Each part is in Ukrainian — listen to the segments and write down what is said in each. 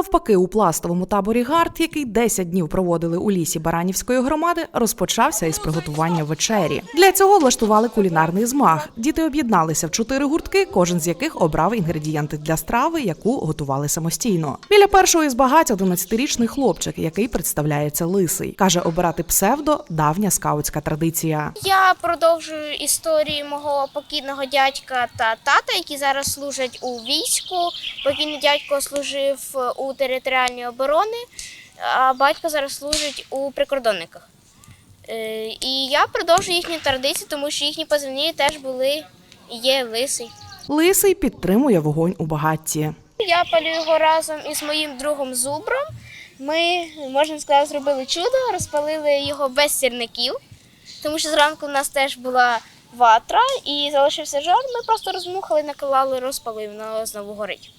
навпаки, у пластовому таборі Гард, який 10 днів проводили у лісі Баранівської громади, розпочався із приготування вечері. Для цього влаштували кулінарний змаг. Діти об'єдналися в чотири гуртки, кожен з яких обрав інгредієнти для страви, яку готували самостійно. Біля першого із багать 11-річний хлопчик, який представляється лисий, каже, обирати псевдо давня скаутська традиція. Я продовжую історію мого покійного дядька та тата, які зараз служать у війську. Покійний дядько служив у територіальній оборони, а батько зараз служить у прикордонниках. Е, І я продовжую їхні традиції, тому що їхні позивні теж були є лисий. Лисий підтримує вогонь у багатті. Я палю його разом із моїм другом Зубром. Ми, можна сказати, зробили чудо, розпалили його без сірників, тому що зранку в нас теж була ватра і залишився жар. Ми просто розмухали, накалали, розпалили, воно знову горить.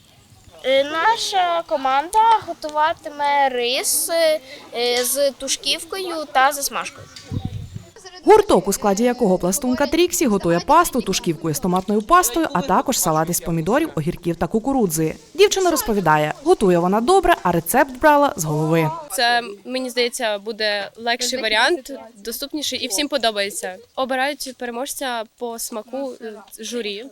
Е, Наша команда готуватиме рис е, з тушківкою та засмажкою. Гурток, у складі якого пластунка Тріксі готує пасту, тушківку із томатною пастою, а також салат із помідорів, огірків та кукурудзи. Дівчина розповідає, готує вона добре, а рецепт брала з голови. Це мені здається буде легший варіант, доступніший і всім подобається. Обирають переможця по смаку е, журі,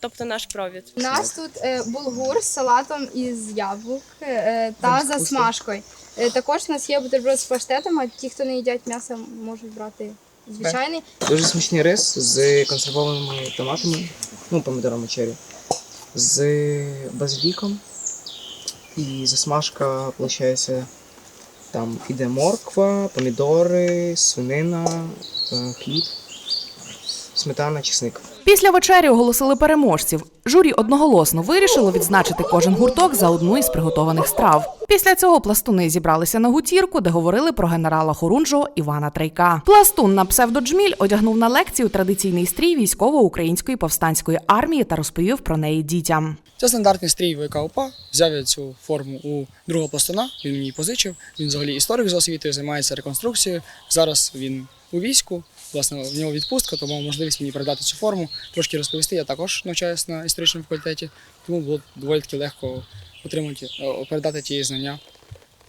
тобто наш провід. У нас тут е, булгур з салатом із яблук е, та засмажкою. Е, також у нас є бутерброд з паштетом, а ті, хто не їдять м'ясо, можуть брати звичайний. Дуже смачний рис з консервованими томатами, ну, помідорами черрі, з базиліком. І засмажка, виходить, там іде морква, помідори, свинина, е, хліб, сметана, чесник. Після вечері оголосили переможців. Журі одноголосно вирішило відзначити кожен гурток за одну із приготованих страв. Після цього пластуни зібралися на гутірку, де говорили про генерала Хорунжого Івана Трейка. Пластун на псевдоджміль одягнув на лекцію традиційний стрій військово-української повстанської армії та розповів про неї дітям. Це стандартний стрій ВК УПА. Взяв я цю форму у другого пластуна, він мені її позичив. Він взагалі історик за освітою, займається реконструкцією. Зараз він у війську. Власне, в нього відпустка, тому мав можливість мені передати цю форму, трошки розповісти. Я також навчаюся на історичному факультеті, тому було доволі таки легко отримати, е, передати ті знання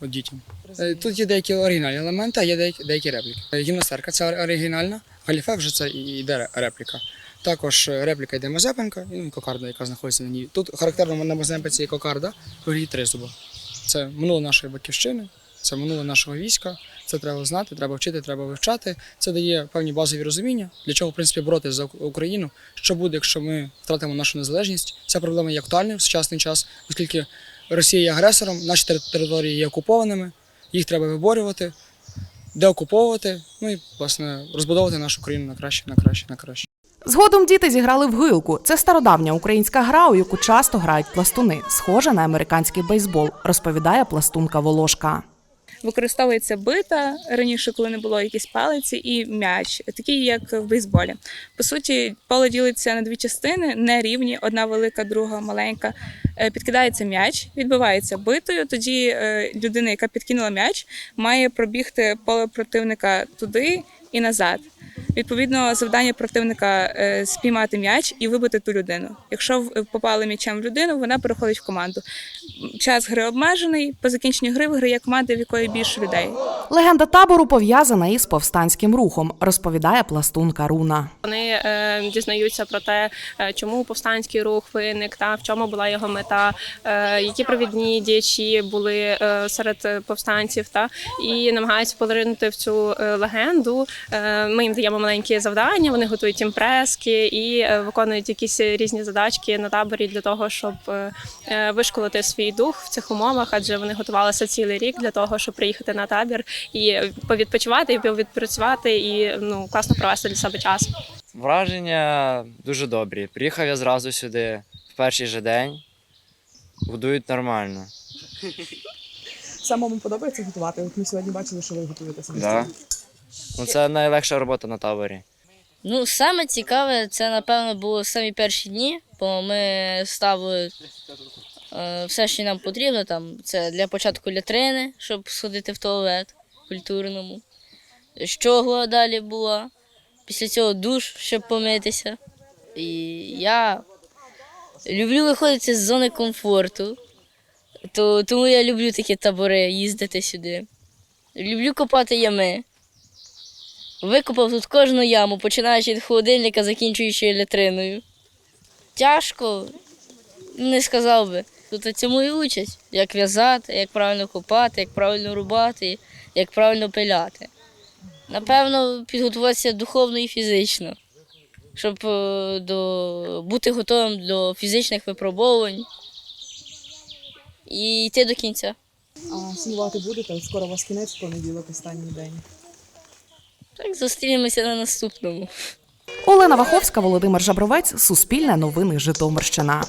дітям. Е, Тут є деякі оригінальні елементи, а є деякі, деякі репліки. Е, Гімнастерка це оригінальна, галіфе вже це і йде репліка. Також репліка йде Мазепенка і ну, кокарда, яка знаходиться на ній. Тут характерно на Мазепенці є кокарда, вигляді тризуба. Це минуле нашої батьківщини, це минуле нашого війська. Це треба знати, треба вчити, треба вивчати. Це дає певні базові розуміння, для чого в принципі боротися за Україну. Що буде, якщо ми втратимо нашу незалежність? Ця проблема є актуальною в сучасний час, оскільки Росія є агресором, наші тери- території є окупованими, їх треба виборювати, деокуповувати, ну і власне розбудовувати нашу країну на краще, на краще, на краще. Згодом діти зіграли в гилку. Це стародавня українська гра, у яку часто грають пластуни, схожа на американський бейсбол, розповідає пластунка Волошка. Використовується бита раніше, коли не було якісь палиці, і м'яч, такий як в бейсболі. По суті, поле ділиться на дві частини, не рівні, одна велика, друга маленька. Е, Підкидається м'яч, відбивається битою. Тоді е, людина, яка підкинула м'яч, має пробігти поле противника туди і назад. Відповідно, завдання противника е, спіймати м'яч і вибити ту людину. Якщо в- попали м'ячем в людину, вона переходить в команду. Час гри обмежений. По закінченню гри виграє команда, в якої більше людей. Легенда табору пов'язана із повстанським рухом, розповідає пластунка Руна. Вони е, дізнаються про те, е, чому повстанський рух виник, та в чому була його мета, е, які провідні діячі були е, серед повстанців, та і намагаються поринути в цю е, легенду. Е, ми їм даємо маленькі завдання, вони готують імпрески і е, виконують якісь різні задачки на таборі для того, щоб е, е, вишколити свій дух в цих умовах, адже вони готувалися цілий рік для того, щоб приїхати на табір і повідпочивати, і повідпрацювати, і ну класно провести для себе час. Враження дуже добрі. Приїхав я зразу сюди в перший же день. Будують нормально. Самому подобається готувати. От ми сьогодні бачили, що ви готуєте самі. Да. Ну, це найлегша робота на таборі. Ну, саме цікаве, це напевно було самі перші дні, бо ми ставили е, все, що нам потрібно. Там це для початку лятрини, щоб сходити в туалет культурному. Щогла далі була. Після цього душ, щоб помитися. І я люблю виходити з зони комфорту. То, тому я люблю такі табори, їздити сюди. Люблю копати ями. Викопав тут кожну яму, починаючи від холодильника, закінчуючи літриною. Тяжко, не сказав би. Тут цьому і учать, як в'язати, як правильно копати, як правильно рубати, як правильно пиляти. Напевно, підготуватися духовно і фізично, щоб е, до, бути готовим до фізичних випробувань і йти до кінця. А сумувати будете? Скоро у вас кінець понеділок, останній день. Так, зустрінемося на наступному. Олена Ваховська, Володимир Жабровець, Суспільне новини Житомирщина.